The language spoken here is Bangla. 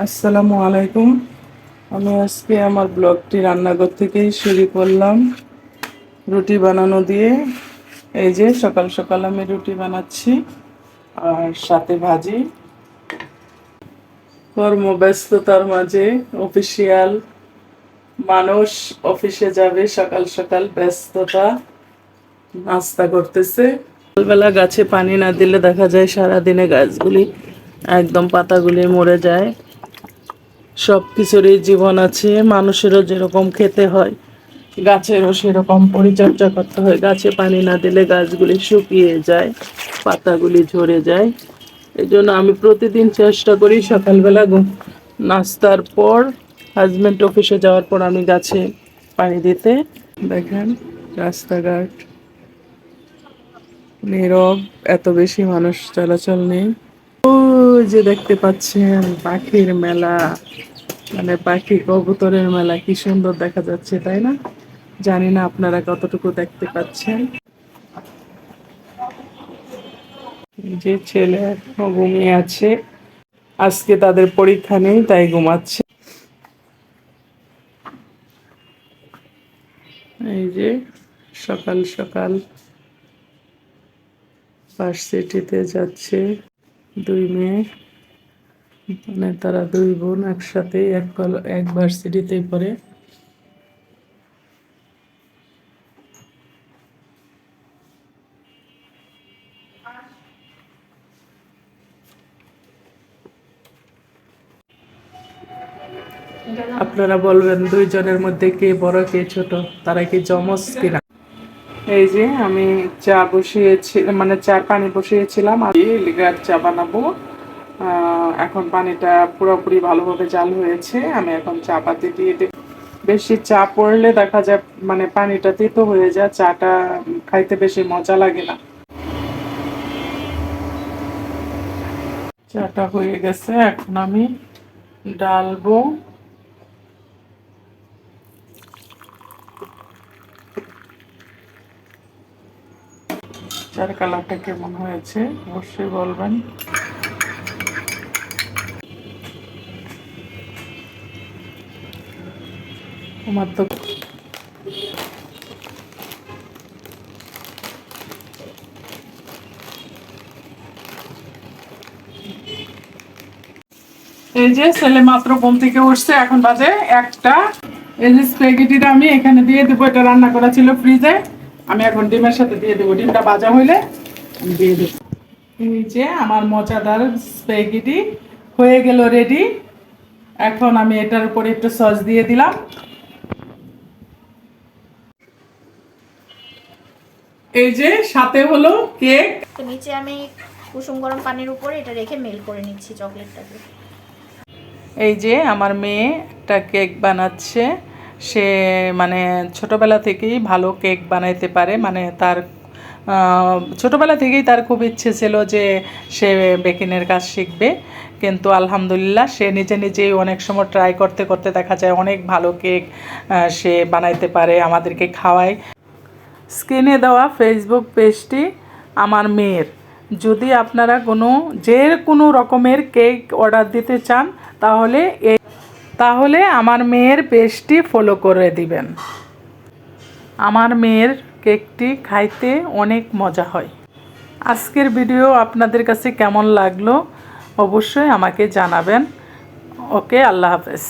আসসালামু আলাইকুম। আমি আজকে আমার ব্লগটি রান্নাঘর থেকেই শুরু করলাম। রুটি বানানো দিয়ে এই যে সকাল সকাল আমি রুটি বানাচ্ছি আর সাথে ভাজি। কর্মব্যস্ততার মাঝে অফিসিয়াল মানুষ অফিসে যাবে, সকাল সকাল ব্যস্ততা, নাস্তা করতেছে। সকালবেলা গাছে পানি না দিলে দেখা যায় সারাদিনে গাছগুলি একদম পাতাগুলি মরে যায়। সব কিছুরই জীবন আছে, মানুষেরও যেরকম খেতে হয়, গাছেরও সেরকম পরিচর্যা করতে হয়। গাছে পানি না দিলে গাছগুলি শুকিয়ে যায়, পাতাগুলি ঝরে যায়। এই জন্য আমি প্রতিদিন চেষ্টা করি সকালবেলা নাস্তার পর হাজব্যান্ড অফিসে যাওয়ার পর আমি গাছে পানি দিতে। দেখেন রাস্তাঘাট নীরব, এত বেশি মানুষ চলাচল নেই। ওই যে দেখতে পাচ্ছেন পাখির মেলা। মানে পাখি কবুতরের মেলা কি সুন্দর দেখা যাচ্ছে, তাই না? জানি না আপনারা কতটুকু দেখতে পাচ্ছেন। যে ছেলে এখনও ঘুমিয়ে আছে। আজকে তাদের পরীক্ষা নেই, তাই ঘুমাচ্ছে। এই যে সকাল সকাল ভার্সিটিতে যাচ্ছে দুই মেয়ে। মানে তারা দুই বোন একসাথে এক কল- এক ভার্সিটিতেই পড়ে। আপনারা বলবেন দুইজনের মধ্যে কে বড়, কে ছোট, তারা কি জমজ কিনা? এই যে আমি চা বসিয়েছি মানে চা পানি বসিয়েছিলাম, আর লিগার চা বানাবো। এখন পানিটা পুরোপুরি ভালোভাবে জাল হয়েছে। আমি এখন চা পাতি দিয়ে দেব বেশি চা পড়লে দেখা যায় মানে পানিটা তিতো হয়ে যায়, চাটা খাইতে বেশি মজা লাগে না। চাটা হয়ে গেছে, এখন আমি ডালবো। চার কালারটা কেমন হয়েছে, অবশ্যই বলবেন। আমার তো এই যে ছেলে মাত্র ঘুম থেকে উঠছে, এখন বাজে একটা। এই যে স্প্যাগেটিটা আমি এখানে দিয়ে দেবো, এটা রান্না করা ছিল ফ্রিজে আমি এখন ডিমের সাথে দিয়ে দেবো, ডিমটা ভাজা হইলে আমি দিয়ে দেবো। এই যে আমার মজাদার স্প্যাগেটি হয়ে গেল রেডি এখন আমি এটার উপরে একটু সস দিয়ে দিলাম। এই যে সাথে হলো কেক। তো নিচে আমি কুসুম গরম পানির উপরে এটা রেখে মেল করে নিচ্ছি চকলেটটাকে। এই যে আমার মেয়ে একটা কেক বানাচ্ছে। সে মানে ছোটবেলা থেকেই ভালো কেক বানাইতে পারে। মানে তার ছোটবেলা থেকেই তার খুব ইচ্ছে ছিল যে সে বেকিনের কাজ শিখবে। কিন্তু আলহামদুলিল্লাহ সে নিজে নিজেই অনেক সময় ট্রাই করতে করতে দেখা যায় অনেক ভালো কেক সে বানাইতে পারে আমাদেরকে খাওয়ায়। স্ক্রিনে দেওয়া ফেসবুক পেজটি আমার মেয়ের। যদি আপনারা কোনো, যে কোনো রকমের কেক অর্ডার দিতে চান, তাহলে এই তাহলে আমার মেয়ের পেজটি ফলো করে দিবেন। আমার মেয়ের কেকটি খাইতে অনেক মজা হয়। আজকের ভিডিও আপনাদের কাছে কেমন লাগল, অবশ্যই আমাকে জানাবেন। ওকে, আল্লাহ হাফেজ।